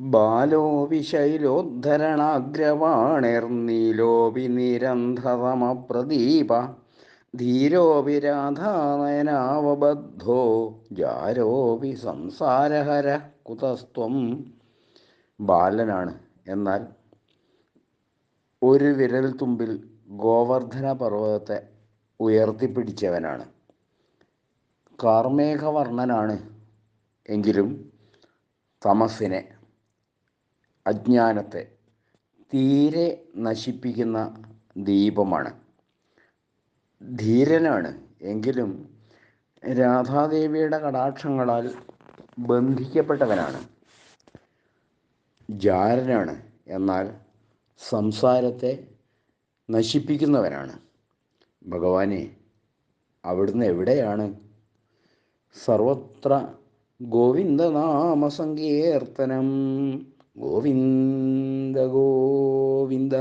ബാലോപി ശൈലോദ്ധരണാഗ്രവാണിർനീലോപി നിരന്ധതമപ്രദീപ ധീരോപി രാധാനയനാവബദ്ധോ ജാരോപി സംസാരഹര കുതസ്ത്വം. ബാലനാണ്. എന്നാൽ ഒരു വിരൽ തുമ്പിൽ ഗോവർദ്ധന പർവതത്തെ ഉയർത്തിപ്പിടിച്ചവനാണ്. കാർമേഘവർണനാണ് എങ്കിലും തമസിനെ അജ്ഞാനത്തെ തീരെ നശിപ്പിക്കുന്ന ദീപമാണ്. ധീരനാണ്. എങ്കിലും രാധാദേവിയുടെ കടാക്ഷങ്ങളാൽ ബന്ധിക്കപ്പെട്ടവനാണ്. ജാരനാണ്. എന്നാൽ സംസാരത്തെ നശിപ്പിക്കുന്നവനാണ്. ഭഗവാനെ അവിടുന്ന് എവിടെയാണ്? സർവത്ര ഗോവിന്ദനാമ സങ്കീർത്തനം ഗോവിന്ദ ഗോവിന്ദ